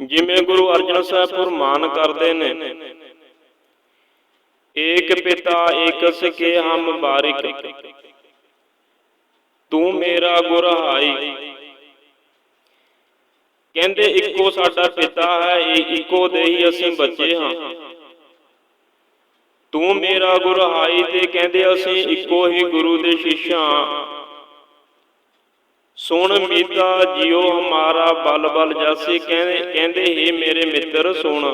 ਜਿਵੇਂ ਗੁਰੂ ਅਰਜਨ ਸਾਹਿਬ ਫਰਮਾਨ ਕਰਦੇ ਨੇ, ਏਕ ਪਿਤਾ ਏਕਸ ਕੇ ਹਮ ਬਾਰਿਕ। ਤੂੰ ਮੇਰਾ ਗੁਰ ਹਾਈ ਕਹਿੰਦੇ ਇੱਕੋ ਸਾਡਾ ਪਿਤਾ ਹੈ, ਇਹ ਇੱਕੋ ਦੇ ਹੀ ਅਸੀਂ ਬੱਚੇ ਹਾਂ। ਤੂੰ ਮੇਰਾ ਗੁਰ ਹਾਈ ਤੇ ਕਹਿੰਦੇ ਅਸੀਂ ਇੱਕੋ ਹੀ ਗੁਰੂ ਦੇ ਸ਼ਿਸ਼ਾ ਸੁਣ ਮੀਤਾ ਜਿਉ ਹਮਾਰਾ ਬਲ ਬਲ ਜਾਸੀ ਕਹਿੰਦੇ ਕਹਿੰਦੇ ਹੀ ਮੇਰੇ ਮਿੱਤਰ ਸੁਣ।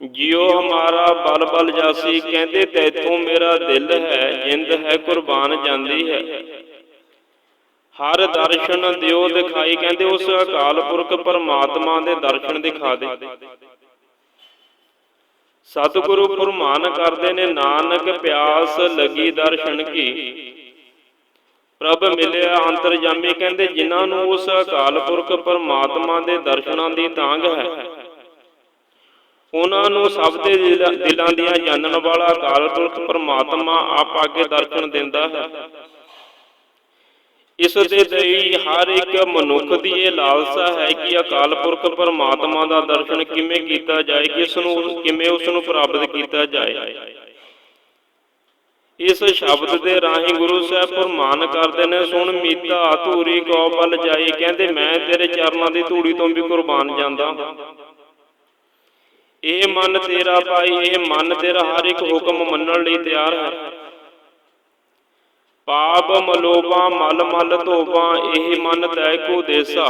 ਜਿਉ ਹਮਾਰਾ ਬਲ ਬਲ ਜਾਸੀ ਕਹਿੰਦੇ ਤੈਥੋਂ ਮੇਰਾ ਦਿਲ ਹੈ ਜਿੰਦ ਹੈ ਕੁਰਬਾਨ ਜਾਂਦੀ ਹੈ। ਹਰ ਦਰਸ਼ਨ ਦਿਓ ਦਿਖਾਈ ਕਹਿੰਦੇ ਉਸ ਅਕਾਲ ਪੁਰਖ ਪਰਮਾਤਮਾ ਦੇ ਦਰਸ਼ਨ ਦਿਖਾ ਦੇ। ਸਤਿਗੁਰੂ ਫਰਮਾਨ ਕਰਦੇ ਨੇ ਨਾਨਕ ਪਿਆਸ ਲੱਗੀ ਦਰਸ਼ਨ ਕੀ? ਪ੍ਰਭ ਮਿਲਿਆ ਅੰਤਰਜਾਮੀ ਕਹਿੰਦੇ ਜਿਨ੍ਹਾਂ ਨੂੰ ਉਸ ਅਕਾਲ ਪੁਰਖ ਪਰਮਾਤਮਾ ਦੇ ਦਰਸ਼ਨਾਂ ਦੀ ਤਾਂਗ ਹੈ। ਉਹਨਾਂ ਨੂੰ ਸਭ ਦੇ ਦਿਲਾਂ ਦੀਆਂ ਜਾਣਨ ਵਾਲਾ ਅਕਾਲ ਪੁਰਖ ਪਰਮਾਤਮਾ ਆਪ ਆਗੇ ਦਰਸ਼ਨ ਦਿੰਦਾ ਹੈ। ਇਸ ਦੇ ਲਈ ਹਰ ਇੱਕ ਮਨੁੱਖ ਦੀ ਇਹ ਲਾਲਸਾ ਹੈ ਕਿ ਅਕਾਲ ਪੁਰਖ ਪਰਮਾਤਮਾ ਦਾ ਦਰਸ਼ਨ ਕਿਵੇਂ ਕੀਤਾ ਜਾਏ, ਕਿਸ ਨੂੰ ਕਿਵੇਂ ਉਸ ਨੂੰ ਪ੍ਰਾਪਤ ਕੀਤਾ ਜਾਏ। ਇਸ ਸ਼ਬਦ ਦੇ ਰਾਹੀਂ ਗੁਰੂ ਸਾਹਿਬ ਫਰਮਾਨ ਕਰਦੇ ਨੇ, ਸੁਣ ਮੀਤਾ, ਧੂਰੀ ਕੋ ਬਲ ਜਾਈ। ਕਹਿੰਦੇ, ਮੈਂ ਤੇਰੇ ਚਰਨਾਂ ਦੀ ਧੂੜੀ ਤੋਂ ਵੀ ਕੁਰਬਾਨ ਜਾਂਦਾ ਇਹ ਮਨ ਤੇਰਾ ਭਾਈ, ਇਹ ਮਨ ਤੇਰਾ ਹਰ ਇੱਕ ਹੁਕਮ ਮੰਨਣ ਲਈ ਤਿਆਰ ਹੈ। ਪਾਪ ਮਲੋਬਾ ਮਲ ਮਲ ਧੋਬਾ ਇਹ ਮਨ ਤੈ ਕੋ ਦੇਸਾ।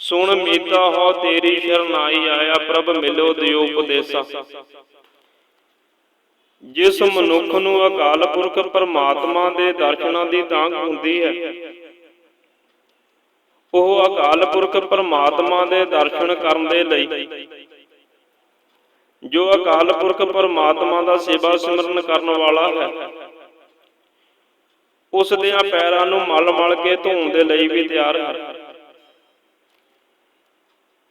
ਸੁਣ ਮੀਤਾ, ਹੋ ਤੇਰੀ ਸ਼ਰਨਾਈ, ਆਇਆ ਪ੍ਰਭ ਮਿਲੋ, ਦਿਓ ਉਪਦੇਸਾ। ਜਿਸ ਮਨੁੱਖ ਨੂੰ ਅਕਾਲ ਪੁਰਖ ਪਰਮਾਤਮਾ ਦੇ ਦਰਸ਼ਨਾਂ ਦੀ ਤਾਂਘ ਹੁੰਦੀ ਹੈ, ਉਹ ਅਕਾਲ ਪੁਰਖ ਪਰਮਾਤਮਾ ਦੇ ਦਰਸ਼ਨ ਕਰਨ ਦੇ ਲਈ। ਜੋ ਅਕਾਲ ਪੁਰਖ ਪਰਮਾਤਮਾ ਦਾ ਸੇਵਾ ਸਿਮਰਨ ਕਰਨ ਵਾਲਾ ਹੈ, ਉਸ ਦੇ ਪੈਰਾਂ ਨੂੰ ਮਲ ਮਲ ਕੇ ਧੋਣ ਦੇ ਲਈ ਵੀ ਤਿਆਰ ਹੈ।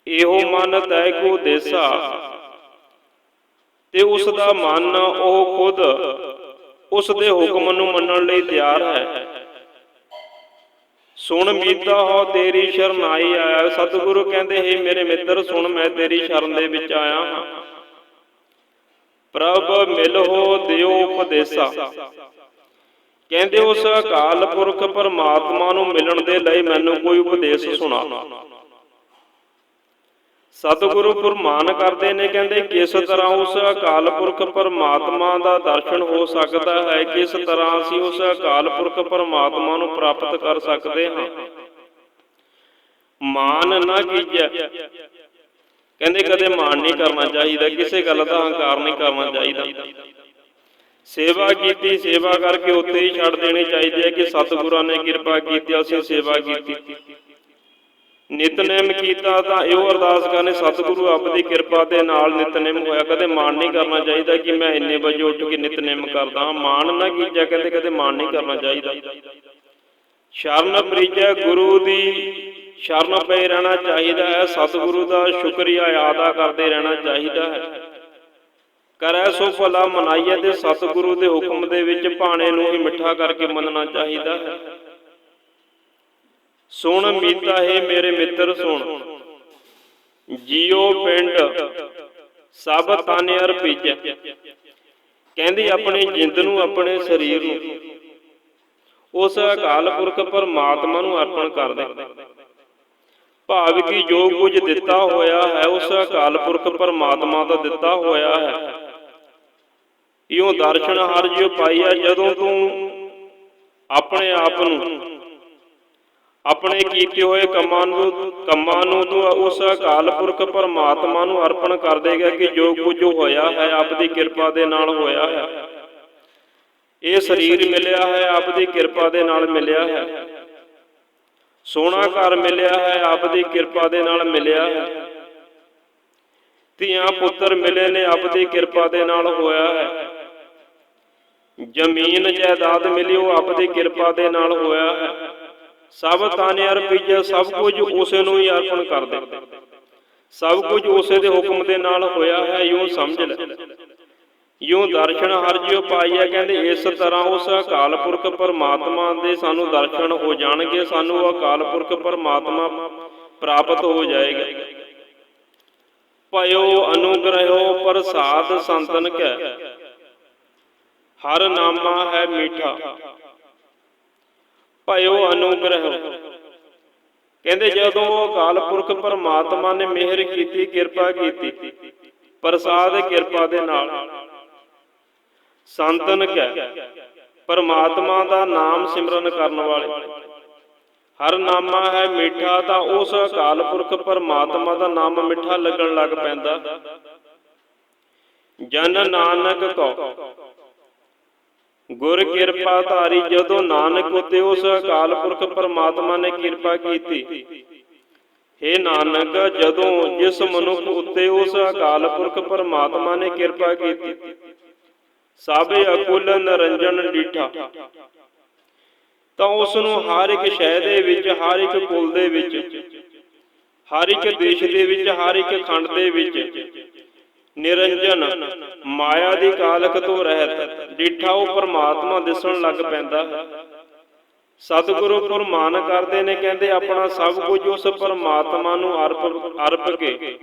ਇਹੋ ਮਨ ਤੈ ਕੋ ਦੇਸਾ। ਤੇ ਉਸ ਦਾ ਮਨ ਉਹ ਖੁਦ ਉਸ ਦੇ ਹੁਕਮ ਨੂੰ ਮੰਨਣ ਲਈ ਤਿਆਰ ਹੈ। ਸੁਣ ਮੀਤਾ ਹੋ, ਤੇਰੀ ਸ਼ਰਨਾਈ ਆਇਆ। ਸਤਿਗੁਰੂ ਕਹਿੰਦੇ, ਹੈ ਮੇਰੇ ਮਿੱਤਰ, ਸੁਣ, ਮੈਂ ਤੇਰੀ ਸ਼ਰਨ ਦੇ ਵਿੱਚ ਆਇਆ ਹਾਂ। ਪ੍ਰਭ, ਮਿਲੋ ਦਿਓ ਉਪਦੇਸਾ। ਕਹਿੰਦੇ, ਉਸ ਅਕਾਲ ਪੁਰਖ ਪਰਮਾਤਮਾ ਨੂੰ ਮਿਲਣ ਦੇ ਲਈ ਮੈਨੂੰ ਕੋਈ ਉਪਦੇਸ਼ ਸੁਣਾ। ਸਤਿਗੁਰੂ ਫਰਮਾਨ ਕਰਦੇ ਨੇ, ਕਹਿੰਦੇ ਕਿਸ ਤਰ੍ਹਾਂ ਉਸ ਅਕਾਲ ਪੁਰਖ ਪਰਮਾਤਮਾ ਦਾ ਦਰਸ਼ਨ ਹੋ ਸਕਦਾ ਹੈ, ਕਿਸ ਤਰ੍ਹਾਂ ਅਸੀਂ ਉਸ ਅਕਾਲ ਪੁਰਖ ਪਰਮਾਤਮਾ ਨੂੰ ਪ੍ਰਾਪਤ ਕਰ ਸਕਦੇ ਹਾਂ। ਮਾਨ ਨਾ ਕੀਜੈ। ਕਹਿੰਦੇ ਕਦੇ ਮਾਨ ਨਹੀਂ ਕਰਨਾ ਚਾਹੀਦਾ, ਕਿਸੇ ਗੱਲ ਦਾ ਹੰਕਾਰ ਨਹੀਂ ਕਰਨਾ ਚਾਹੀਦਾ। ਸੇਵਾ ਕੀਤੀ, ਸੇਵਾ ਕਰਕੇ ਉੱਤੇ ਹੀ ਛੱਡ ਦੇਣੀ ਚਾਹੀਦੀ ਹੈ ਕਿ ਸਤਿਗੁਰਾਂ ਨੇ ਕਿਰਪਾ ਕੀਤੀ, ਅਸੀਂ ਸੇਵਾ ਕੀਤੀ। ਨਿਤਨੇਮ ਕੀਤਾ ਤਾਂ ਇਹੋ ਅਰਦਾਸ ਕਰਨੇ, ਸਤਿਗੁਰੂ ਆਪ ਦੀ ਕਿਰਪਾ ਦੇ ਨਾਲ ਨਿਤਨੇਮ ਹੋਇਆ, ਕਦੇ ਮਾਣ ਨਹੀਂ ਕਰਨਾ ਚਾਹੀਦਾ ਕਿ ਮੈਂ ਇੰਨੇ ਵਜੇ ਉੱਠ ਕੇ ਨਿਤਨੇਮ ਕਰਦਾ ਮਾਣ ਨਾ ਕੀਜਾ ਕਹਿੰਦੇ ਕਦੇ ਮਾਣ ਨਹੀਂ ਕਰਨਾ ਚਾਹੀਦਾ। ਸ਼ਰਨ ਪ੍ਰੀਜੈ ਗੁਰੂ ਦੀ, ਸ਼ਰਨ ਪਏ ਰਹਿਣਾ ਚਾਹੀਦਾ ਹੈ, ਸਤਿਗੁਰੂ ਦਾ ਸ਼ੁਕਰੀਆ ਅਦਾ ਕਰਦੇ ਰਹਿਣਾ ਚਾਹੀਦਾ ਹੈ। ਕਰੈ ਸੋ ਭਲਾ ਮਨਾਈਏ ਤੇ ਸਤਿਗੁਰੂ ਦੇ ਹੁਕਮ ਦੇ ਵਿੱਚ ਭਾਣੇ ਨੂੰ ਹੀ ਮਿੱਠਾ ਕਰਕੇ ਮੰਨਣਾ ਚਾਹੀਦਾ ਹੈ। ਸੁਣ ਮੀਤਾ ਹੈ ਮੇਰੇ ਮਿੱਤਰ ਸੁਣ। ਜੀਓ ਪਿੰਡ ਸਭ ਤਨ ਅਰਪੀਜੈ। ਕਹਿੰਦੀ ਆਪਣੀ ਜਿੰਦ ਨੂੰ ਆਪਣੇ ਸਰੀਰ ਨੂੰ। ਉਸ ਅਕਾਲ ਪੁਰਖ ਪਰਮਾਤਮਾ ਨੂੰ ਅਰਪਣ ਕਰ ਦੇ। ਭਾਵ ਕਿ ਜੋ ਕੁਝ ਦਿੱਤਾ ਹੋਇਆ ਹੈ ਉਸ ਅਕਾਲ ਪੁਰਖ ਪਰਮਾਤਮਾ ਦਾ ਦਿੱਤਾ ਹੋਇਆ ਹੈ। ਇਉਂ ਦਰਸ਼ਨ ਹਰ ਜਿਉ ਪਾਈਆ ਜਦੋਂ ਤੂੰ ਆਪਣੇ ਆਪ ਨੂੰ ਆਪਣੇ ਕੀਤੇ ਹੋਏ ਕੰਮਾਂ ਨੂੰ ਕੰਮਾਂ ਨੂੰ ਤੂੰ ਉਸ ਅਕਾਲ ਪੁਰਖ ਪਰਮਾਤਮਾ ਨੂੰ ਅਰਪਣ ਕਰ ਦੇਗਾ ਕਿ ਜੋ ਕੁਝ ਹੋਇਆ ਹੈ ਆਪ ਦੀ ਕਿਰਪਾ ਦੇ ਨਾਲ ਹੋਇਆ ਹੈ। ਇਹ ਸਰੀਰ ਮਿਲਿਆ ਹੈ ਆਪ ਦੀ ਕਿਰਪਾ ਦੇ ਨਾਲ ਮਿਲਿਆ ਹੈ। ਸੋਹਣਾ ਘਰ ਮਿਲਿਆ ਹੈ ਆਪ ਦੀ ਕਿਰਪਾ ਦੇ ਨਾਲ ਮਿਲਿਆ ਹੈ। ਧੀਆਂ ਪੁੱਤਰ ਮਿਲੇ ਨੇ ਆਪ ਦੀ ਕਿਰਪਾ ਦੇ ਨਾਲ ਹੋਇਆ ਹੈ। ਜ਼ਮੀਨ ਜਾਇਦਾਦ ਮਿਲੀ ਉਹ ਆਪ ਦੀ ਕਿਰਪਾ ਦੇ ਨਾਲ ਹੋਇਆ ਹੈ। ਸਭ ਤਾਨੇ ਅਰਪੀਜੇ ਸਭ ਕੁਝ ਉਸੇ ਨੂੰ ਹੀ ਅਰਪਣ ਕਰ ਦੇ ਸਭ ਕੁਝ ਉਸੇ ਦੇ ਹੁਕਮ ਦੇ ਨਾਲ ਹੋਇਆ ਹੈ ਇਉਂ ਸਮਝ ਲੈ। ਇਉਂ ਦਰਸ਼ਨ ਹਰ ਜਿਉ ਪਾਈਆ ਕਹਿੰਦੇ ਇਸ ਤਰ੍ਹਾਂ ਉਸ ਅਕਾਲ ਪੁਰਖ ਪਰਮਾਤਮਾ ਦੇ ਸਾਨੂੰ ਦਰਸ਼ਨ ਹੋ ਜਾਣਗੇ ਸਾਨੂੰ ਉਹ ਅਕਾਲ ਪੁਰਖ ਪਰਮਾਤਮਾ ਪ੍ਰਾਪਤ ਹੋ ਜਾਏਗਾ। ਭਇਓ ਅਨੁਗ੍ਰਹਿਓ ਪ੍ਰਸਾਦ ਸੰਤਨ ਕੈ। ਹਰ ਨਾਮਾ ਹੈ ਮੀਠਾ। ਭਇਓ ਅਨੁਗ੍ਰਹਿ। ਕਹਿੰਦੇ ਜਦੋਂ ਉਹ ਅਕਾਲ ਪੁਰਖ ਪਰਮਾਤਮਾ ਨੇ ਮਿਹਰ ਕੀਤੀ, ਕਿਰਪਾ ਕੀਤੀ, ਪ੍ਰਸਾਦ ਕਿਰਪਾ ਦੇ ਨਾਲ ਸੰਤਨ ਕੈ, ਪਰਮਾਤਮਾ ਦਾ ਨਾਮ ਸਿਮਰਨ ਕਰਨ ਵਾਲੇ। ਹਰ ਨਾਮਾ ਹੈ ਮਿੱਠਾ, ਤਾਂ ਉਸ ਅਕਾਲ ਪੁਰਖ ਪਰਮਾਤਮਾ ਦਾ ਨਾਮ ਮਿੱਠਾ ਲੱਗਣ ਲੱਗ ਪੈਂਦਾ। ਜਨ ਨਾਨਕ ਕੋ ਗੁਰ ਕਿਰਪਾ ਧਾਰੀ ਜਦੋਂ ਨਾਨਕ ਉਤੇ ਉਸ ਅਕਾਲ ਪੁਰਖ ਪਰਮਾਤਮਾ ਨੇ ਕਿਰਪਾ ਕੀਤੀ। हे ਨਾਨਕ, ਜਦੋਂ ਜਿਸ ਮਨੁੱਖ ਉਤੇ ਉਸ ਅਕਾਲ ਪੁਰਖ ਪਰਮਾਤਮਾ ਨੇ ਕਿਰਪਾ ਕੀਤੀ ਸਭ ਅਕੁਲ ਨਰੰਜਨ ਡੀਠਾ। ਤਾਂ ਉਸ ਨੂੰ ਹਰ ਇੱਕ ਸ਼ਹਿ ਦੇ ਵਿੱਚ, ਹਰ ਇੱਕ ਕੁਲ ਦੇ ਵਿੱਚ, ਹਰ ਇੱਕ ਦੇਸ਼ ਦੇ ਵਿੱਚ, ਹਰ ਇੱਕ ਖੰਡ ਦੇ ਵਿੱਚ ਨਿਰੰਜਨ, ਮਾਇਆ ਦੀ ਕਾਲਕ ਤੋਂ ਰਹਿਤ, ਡਿਠਾ ਉਹ ਪਰਮਾਤਮਾ ਦਿਸਣ ਲੱਗ ਪੈਂਦਾ। ਸਤਿਗੁਰੂ ਫਰਮਾਨ ਕਰਦੇ ਨੇ, ਕਹਿੰਦੇ ਆਪਣਾ ਸਭ ਕੁਝ ਉਸ ਪਰਮਾਤਮਾ ਨੂੰ ਅਰਪ ਅਰਪ ਕੇ।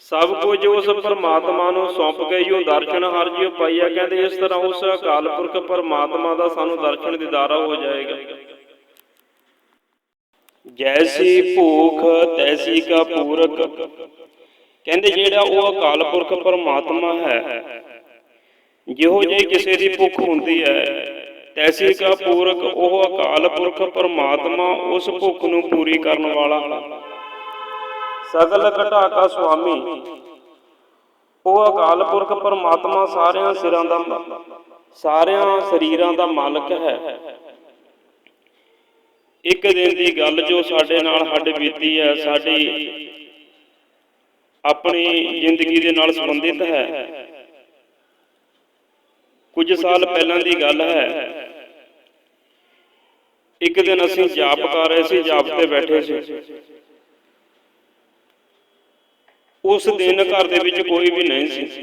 ਸਭ ਕੁਝ ਉਸ ਪਰਮਾਤਮਾ ਨੂੰ ਸੌਂਪ ਕੇ ਉਹ ਦਰਸ਼ਨ ਹਰ ਜਿਉ ਪਾਈਆ, ਕਹਿੰਦੇ ਇਸ ਤਰ੍ਹਾਂ ਉਸ ਅਕਾਲ ਪੁਰਖ ਪਰਮਾਤਮਾ ਦਾ ਸਾਨੂੰ ਦਰਸ਼ਨ ਦੀਦਾਰਾ ਹੋ ਜਾਏਗਾ। ਜੈਸੀ ਭੂਖ, ਤੈਸੀ ਕਾ ਪੂਰਕ ਕਹਿੰਦੇ ਜਿਹੜਾ ਉਹ ਅਕਾਲ ਪੁਰਖ ਪਰਮਾਤਮਾ ਹੈ, ਜਿਹੋ ਜਿਹੀ ਕਿਸੇ ਦੀ ਭੁੱਖ ਹੁੰਦੀ ਹੈ, ਤੈਸੀ ਕਾ ਪੂਰਕ ਉਹ ਅਕਾਲ ਪੁਰਖ ਪਰਮਾਤਮਾ ਉਸ ਭੁੱਖ ਨੂੰ ਪੂਰੀ ਕਰਨ ਵਾਲਾ ਸਗਲ ਘਟਾ ਕਾ ਸੁਆਮੀ, ਉਹ ਅਕਾਲ ਪੁਰਖ ਪਰਮਾਤਮਾ ਸਾਰਿਆਂ ਸਿਰਾਂ ਦਾ, ਸਾਰਿਆਂ ਸਰੀਰਾਂ ਦਾ ਮਾਲਕ ਹੈ। ਇੱਕ ਦਿਨ ਦੀ ਗੱਲ ਜੋ ਸਾਡੇ ਨਾਲ ਹੱਡ ਬੀਤੀ ਹੈ, ਸਾਡੀ ਆਪਣੀ ਜ਼ਿੰਦਗੀ ਦੇ ਨਾਲ ਸੰਬੰਧਿਤ ਹੈ। ਕੁਝ ਸਾਲ ਪਹਿਲਾਂ ਦੀ ਗੱਲ ਹੈ। ਇੱਕ ਦਿਨ ਅਸੀਂ ਜਾਪ ਕਰ ਰਹੇ ਸੀ, ਜਾਪ ਤੇ ਬੈਠੇ ਸੀ। ਉਸ ਦਿਨ ਘਰ ਦੇ ਵਿੱਚ ਕੋਈ ਵੀ ਨਹੀਂ ਸੀ।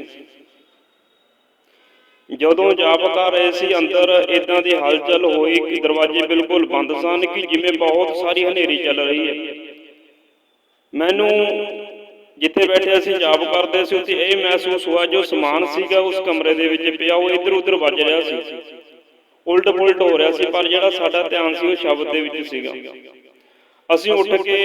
ਜਦੋਂ ਜਾਪ ਕਰ ਰਹੇ ਸੀ, ਅੰਦਰ ਇਦਾਂ ਦੀ ਹਲਚਲ ਹੋਈ ਕਿ ਦਰਵਾਜ਼ੇ ਬਿਲਕੁਲ ਬੰਦ ਸਨ ਕਿ ਜਿਵੇਂ ਬਹੁਤ ਸਾਰੀ ਹਨੇਰੀ ਚੱਲ ਰਹੀ ਹੈ। ਮੈਨੂੰ ਜਿੱਥੇ ਬੈਠੇ ਅਸੀਂ ਜਾਪ ਕਰਦੇ ਸੀ, ਉੱਥੇ ਇਹ ਮਹਿਸੂਸ ਹੋਇਆ ਜੋ ਸਮਾਨ ਸੀਗਾ, ਉਸ ਕਮਰੇ ਦੇ ਵਿੱਚ ਪਿਆ, ਉਹ ਇੱਧਰ ਉੱਧਰ ਵੱਜ ਰਿਹਾ ਸੀ। ਉਲਟ ਪੁਲਟ ਹੋ ਰਿਹਾ ਸੀ, ਪਰ ਜਿਹੜਾ ਸਾਡਾ ਧਿਆਨ ਸੀ, ਉਹ ਸ਼ਬਦ ਦੇ ਵਿੱਚ ਸੀਗਾ। ਅਸੀਂ ਉੱਠ ਕੇ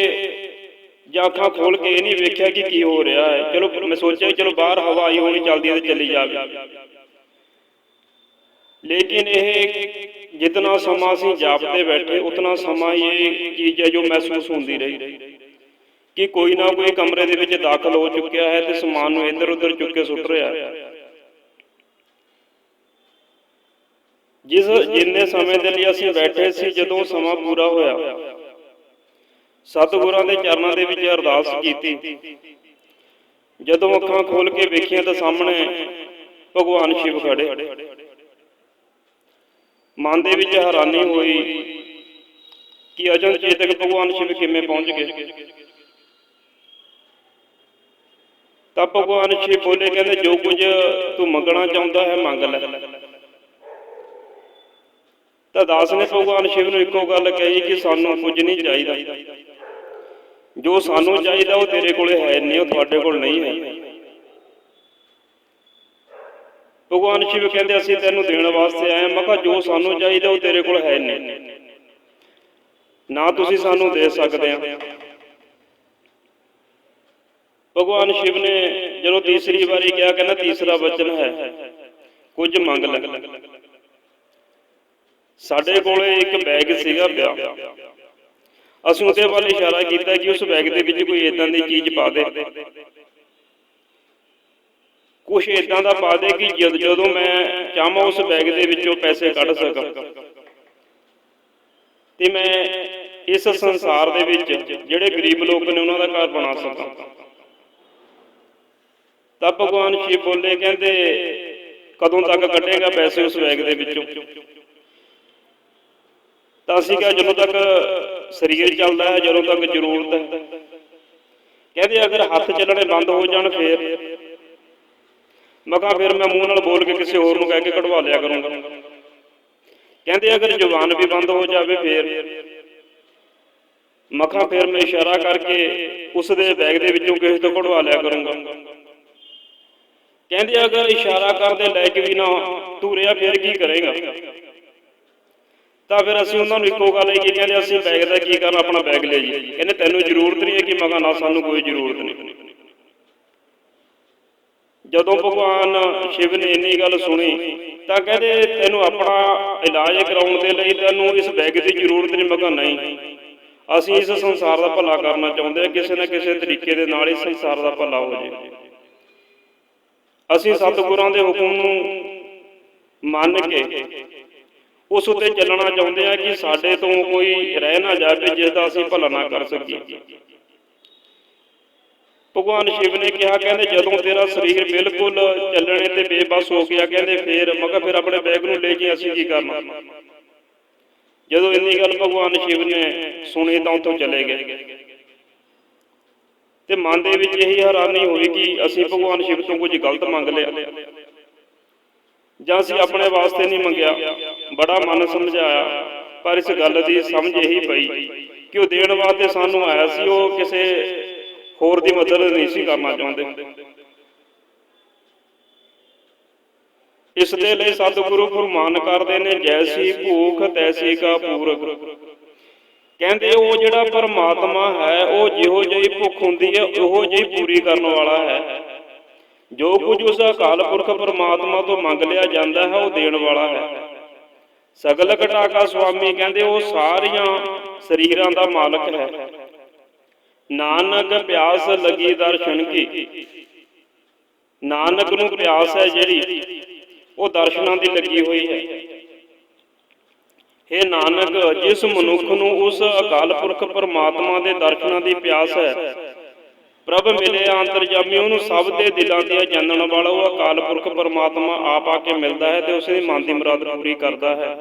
ਜਾਂ ਅੱਖਾਂ ਖੋਲ ਕੇ ਇਹ ਨਹੀਂ ਵੇਖਿਆ ਕਿ ਕੀ ਹੋ ਰਿਹਾ ਹੈ। ਚਲੋ, ਮੈਂ ਸੋਚਿਆ ਚਲੋ ਬਾਹਰ ਹਵਾ ਆਈ ਹੋਣੀ, ਚੱਲਦੀ ਹੈ ਤੇ ਚੱਲੀ ਜਾਵੇ। ਲੇਕਿਨ ਇਹ ਜਿਤਨਾ ਸਮਾਂ ਅਸੀਂ ਜਾਪ ਤੇ ਬੈਠੇ, ਉਤਨਾ ਸਮਾਂ ਹੀ ਇਹ ਚੀਜ਼ ਹੈ ਜੋ ਮਹਿਸੂਸ ਹੁੰਦੀ ਰਹੀ। ਕਿ ਕੋਈ ਨਾ ਕੋਈ ਕਮਰੇ ਦੇ ਵਿੱਚ ਦਾਖਲ ਹੋ ਚੁੱਕਿਆ ਹੈ ਤੇ ਸਮਾਨ ਨੂੰ ਇੱਧਰ ਉੱਧਰ ਚੁੱਕ ਕੇ ਸੁੱਟ ਰਿਹਾ ਹੈ। ਜਿਸ ਜਿੰਨੇ ਸਮੇਂ ਦੇ ਲਈ ਅਸੀਂ ਬੈਠੇ ਸੀ, ਜਦੋਂ ਸਮਾਂ ਪੂਰਾ ਹੋਇਆ, ਸਤਿਗੁਰਾਂ ਦੇ ਚਰਨਾਂ ਦੇ ਵਿੱਚ ਅਰਦਾਸ ਕੀਤੀ। ਜਦੋਂ ਅੱਖਾਂ ਖੋਲ ਕੇ ਵੇਖੀਆਂ ਤਾਂ ਸਾਹਮਣੇ ਭਗਵਾਨ ਸ਼ਿਵ ਖੜੇ। ਮਨ ਦੇ ਵਿੱਚ ਹੈਰਾਨੀ ਹੋਈ ਕਿ ਅਜਨ ਚੇਤਕ ਭਗਵਾਨ ਸ਼ਿਵ ਕਿਵੇਂ ਪਹੁੰਚ ਗਏ। ਤਾਂ ਭਗਵਾਨ ਸ਼ਿਵ ਬੋਲੇ ਕਹਿੰਦੇ ਜੋ ਕੁਝ ਤੂੰ ਮੰਗਣਾ ਚਾਹੁੰਦਾ ਹੈ, ਮੰਗ ਲੈ। ਤਾਂ ਦਾਸ ਨੇ ਭਗਵਾਨ ਸ਼ਿਵ ਨੂੰ ਇੱਕੋ ਗੱਲ ਕਹੀ ਕਿ ਸਾਨੂੰ ਕੁਝ ਨਹੀਂ ਚਾਹੀਦਾ। ਜੋ ਸਾਨੂੰ ਚਾਹੀਦਾ ਉਹ ਤੇਰੇ ਕੋਲੇ ਹੈ ਨਹੀਂ, ਉਹ ਤੁਹਾਡੇ ਕੋਲ ਨਹੀਂ ਹੈ। ਭਗਵਾਨ ਸ਼ਿਵ ਕਹਿੰਦੇ, ਅਸੀਂ ਤੈਨੂੰ ਦੇਣ ਵਾਸਤੇ ਆਏ ਮੈਂ ਕਿਹਾ, ਜੋ ਸਾਨੂੰ ਚਾਹੀਦਾ ਉਹ ਤੇਰੇ ਕੋਲ ਹੈ ਨਹੀਂ। ਨਾ ਤੁਸੀਂ ਸਾਨੂੰ ਦੇ ਸਕਦੇ ਆ ਭਗਵਾਨ ਸ਼ਿਵ ਨੇ ਜਦੋਂ ਤੀਸਰੀ ਵਾਰੀ ਕਿਹਾ ਕਹਿੰਦਾ ਤੀਸਰਾ ਵਚਨ ਹੈ, ਕੁਝ ਮੰਗ ਲੈ। ਸਾਡੇ ਕੋਲੇ ਇੱਕ ਬੈਗ ਸੀਗਾ ਪਿਆ। ਅਸੀਂ ਉਹਦੇ ਵੱਲ ਇਸ਼ਾਰਾ ਕੀਤਾ ਕਿ ਉਸ ਬੈਗ ਦੇ ਵਿੱਚ ਕੋਈ ਇਦਾਂ ਦੀ ਚੀਜ਼ ਪਾ ਦੇ। ਕੁਛ ਇਦਾਂ ਦਾ ਪਾ ਦੇ ਕਿ ਜਦ ਜਦੋਂ ਮੈਂ ਚਾਹਾਂ ਉਸ ਬੈਗ ਦੇ ਵਿੱਚੋਂ ਪੈਸੇ ਕੱਢ ਸਕਾਂ। ਤੇ ਮੈਂ ਇਸ ਸੰਸਾਰ ਦੇ ਵਿੱਚ ਜਿਹੜੇ ਗਰੀਬ ਲੋਕ ਨੇ ਉਹਨਾਂ ਦਾ ਘਰ ਬਣਾ ਸਕਾਂ। ਤਾਂ ਭਗਵਾਨ ਸ਼ਿਵ ਬੋਲੇ ਕਹਿੰਦੇ, ਕਦੋਂ ਤੱਕ ਕੱਢੇਗਾ ਪੈਸੇ ਉਸ ਬੈਗ ਦੇ ਵਿੱਚੋਂ? ਤਾਂ ਅਸੀਂ ਕਿਹਾ, ਜਦੋਂ ਤੱਕ ਸਰੀਰ ਚੱਲਦਾ ਹੈ, ਜਦੋਂ ਤੱਕ ਜ਼ਰੂਰਤ ਹੈ। ਕਹਿੰਦੇ, ਅਗਰ ਹੱਥ ਚੱਲਣੇ ਬੰਦ ਹੋ ਜਾਣ ਫੇਰ? ਮੈਂ ਫਿਰ ਮੈਂ ਮੂੰਹ ਨਾਲ ਬੋਲ ਕੇ ਕਿਸੇ ਹੋਰ ਨੂੰ ਕਹਿ ਕੇ ਕਢਵਾ ਲਿਆ ਕਰੂੰਗਾ। ਕਹਿੰਦੇ, ਅਗਰ ਜ਼ੁਬਾਨ ਵੀ ਬੰਦ ਹੋ ਜਾਵੇ ਫੇਰ? ਮੱਖਾਂ ਫਿਰ ਮੈਂ ਇਸ਼ਾਰਾ ਕਰਕੇ ਉਸ ਦੇ ਬੈਗ ਦੇ ਵਿੱਚੋਂ ਕਿਸੇ ਤੋਂ ਕਢਵਾ ਲਿਆ ਕਰੂੰਗਾ। ਕਹਿੰਦੇ ਅਗਰ ਇਸ਼ਾਰਾ ਕਰਦੇ ਲੈ ਕੇ ਵੀ ਨਾ ਤੂਰਿਆ ਫਿਰ ਕੀ ਕਰੇਗਾ? ਤਾਂ ਫਿਰ ਅਸੀਂ ਉਹਨਾਂ ਨੂੰ ਇੱਕੋ ਗੱਲ ਹੀ ਕਹਿੰਦੇ ਅਸੀਂ ਬੈਗ ਦਾ ਕੀ ਕਰਨਾ? ਆਪਣਾ ਬੈਗ ਲੈ ਜੀ ਕਹਿੰਦੇ, ਤੈਨੂੰ ਜ਼ਰੂਰਤ ਨਹੀਂ ਹੈ ਕਿ ਮੈਂ ਨਾ ਸਾਨੂੰ ਕੋਈ ਜ਼ਰੂਰਤ ਨਹੀਂ। ਜਦੋਂ ਭਗਵਾਨ ਸ਼ਿਵ ਨੇ ਇੰਨੀ ਗੱਲ ਸੁਣੀ, ਤਾਂ ਕਹਿੰਦੇ, ਤੈਨੂੰ ਆਪਣਾ ਇਲਾਜ ਕਰਾਉਣ ਦੇ ਲਈ ਤੈਨੂੰ ਇਸ ਬੈਗ ਦੀ ਜ਼ਰੂਰਤ ਨਹੀਂ ਮੈਂ ਨਹੀਂ। ਅਸੀਂ ਇਸ ਸੰਸਾਰ ਦਾ ਭਲਾ ਕਰਨਾ ਚਾਹੁੰਦੇ ਹਾਂ, ਕਿਸੇ ਨਾ ਕਿਸੇ ਤਰੀਕੇ ਦੇ ਨਾਲ ਇਸ ਸੰਸਾਰ ਦਾ ਭਲਾ ਹੋ ਜਾਵੇ। ਅਸੀਂ ਸਤਿਗੁਰਾਂ ਦੇ ਹੁਕਮ ਨੂੰ ਮੰਨ ਕੇ ਉਸ ਉੱਤੇ ਚੱਲਣਾ ਚਾਹੁੰਦੇ ਹਾਂ ਕਿ ਸਾਡੇ ਤੋਂ ਕੋਈ ਰਹਿ ਨਾ ਜਾਵੇ ਜਿਸ ਦਾ ਅਸੀਂ ਭਲਾ ਨਾ ਕਰ ਸਕੀਏ। ਭਗਵਾਨ ਸ਼ਿਵ ਨੇ ਕਿਹਾ ਕਹਿੰਦੇ ਜਦੋਂ ਤੇਰਾ ਸਰੀਰ ਬਿਲਕੁਲ ਚੱਲਣੇ ਤੇ ਬੇਬਸ ਹੋ ਗਿਆ ਕਹਿੰਦੇ ਫੇਰ ਮੈਂ ਕਿਹਾ ਫਿਰ ਆਪਣੇ ਬੈਗ ਨੂੰ ਲੈ ਕੇ ਅਸੀਂ ਕੀ ਕਰਨਾ? ਜਦੋਂ ਇੰਨੀ ਗੱਲ ਭਗਵਾਨ ਸ਼ਿਵ ਨੇ ਸੁਣੀ ਤਾਂ ਉੱਥੋਂ ਚਲੇ ਗਏ। ਤੇ ਮਨ ਦੇ ਵਿੱਚ ਇਹੀ ਹੈਰਾਨੀ ਹੋਈ ਕਿ ਅਸੀਂ ਭਗਵਾਨ ਸ਼ਿਵ ਤੋਂ ਕੁਝ ਗਲਤ ਮੰਗ ਲਿਆ। ਜਾਂ ਅਸੀਂ ਆਪਣੇ ਵਾਸਤੇ ਨਹੀਂ ਮੰਗਿਆ। ਬੜਾ ਮਨ ਸਮਝਾਇਆ। ਪਰ ਇਸ ਗੱਲ ਦੀ ਸਮਝ ਇਹੀ ਪਈ ਕਿ ਉਹ ਦੇਣ ਵਾਸਤੇ ਸਾਨੂੰ ਆਇਆ ਸੀ, ਉਹ ਕਿਸੇ ਹੋਰ ਦੀ ਮਦਦ ਨਹੀਂ ਸੀ ਕਰਨਾ ਚਾਹੁੰਦੇ। ਇਸ ਦੇ ਲਈ ਸਤਿਗੁਰੂ ਫਰਮਾਨ ਕਰਦੇ ਨੇ ਜੈਸੀ ਭੂਖ ਤੈਸੀ ਕਾ ਪੂਰਕ ਕਹਿੰਦੇ ਉਹ ਜਿਹੜਾ ਪਰਮਾਤਮਾ ਹੈ, ਉਹ ਜਿਹੋ ਜਿਹੀ ਭੁੱਖ ਹੁੰਦੀ ਹੈ, ਉਹੋ ਜਿਹੀ ਪੂਰੀ ਕਰਨ ਵਾਲਾ ਹੈ। ਜੋ ਕੁਝ ਉਸ ਅਕਾਲ ਪੁਰਖ ਪਰਮਾਤਮਾ ਤੋਂ ਮੰਗ ਲਿਆ ਜਾਂਦਾ ਹੈ, ਉਹ ਦੇਣ ਵਾਲਾ ਹੈ। ਸਗਲ ਘਟਾਕਾ ਸੁਆਮੀ ਕਹਿੰਦੇ ਉਹ ਸਾਰੀਆਂ ਸਰੀਰਾਂ ਦਾ ਮਾਲਕ ਹੈ। ਨਾਨਕ ਪਿਆਸ ਲਗੀ ਦਰਸ਼ਨ ਕੀ। ਨਾਨਕ ਨੂੰ ਪਿਆਸ ਹੈ ਜਿਹੜੀ, ਉਹ ਦਰਸ਼ਨਾਂ ਦੀ ਲੱਗੀ ਹੋਈ ਹੈ। हे ਨਾਨਕ, ਜਿਸ ਮਨੁੱਖ ਨੂੰ ਉਸ ਅਕਾਲ ਪੁਰਖ ਪਰਮਾਤਮਾ ਦੇ ਦਰਸ਼ਨਾਂ ਦੀ ਪਿਆਸ ਹੈ। ਪ੍ਰਭ ਮਿਲੇ ਅੰਤਰਜਾਮੀ ਉਹਨੂੰ ਸਭ ਦੇ ਦਿਲਾਂ ਦੀਆਂ ਜਾਣਨ ਵਾਲਾ ਉਹ ਅਕਾਲ ਪੁਰਖ ਪਰਮਾਤਮਾ ਆਪ ਆ ਕੇ ਮਿਲਦਾ ਹੈ ਤੇ ਉਸ ਦੀ ਮਨ ਦੀ ਮੁਰਾਦ ਪੂਰੀ ਕਰਦਾ ਹੈ।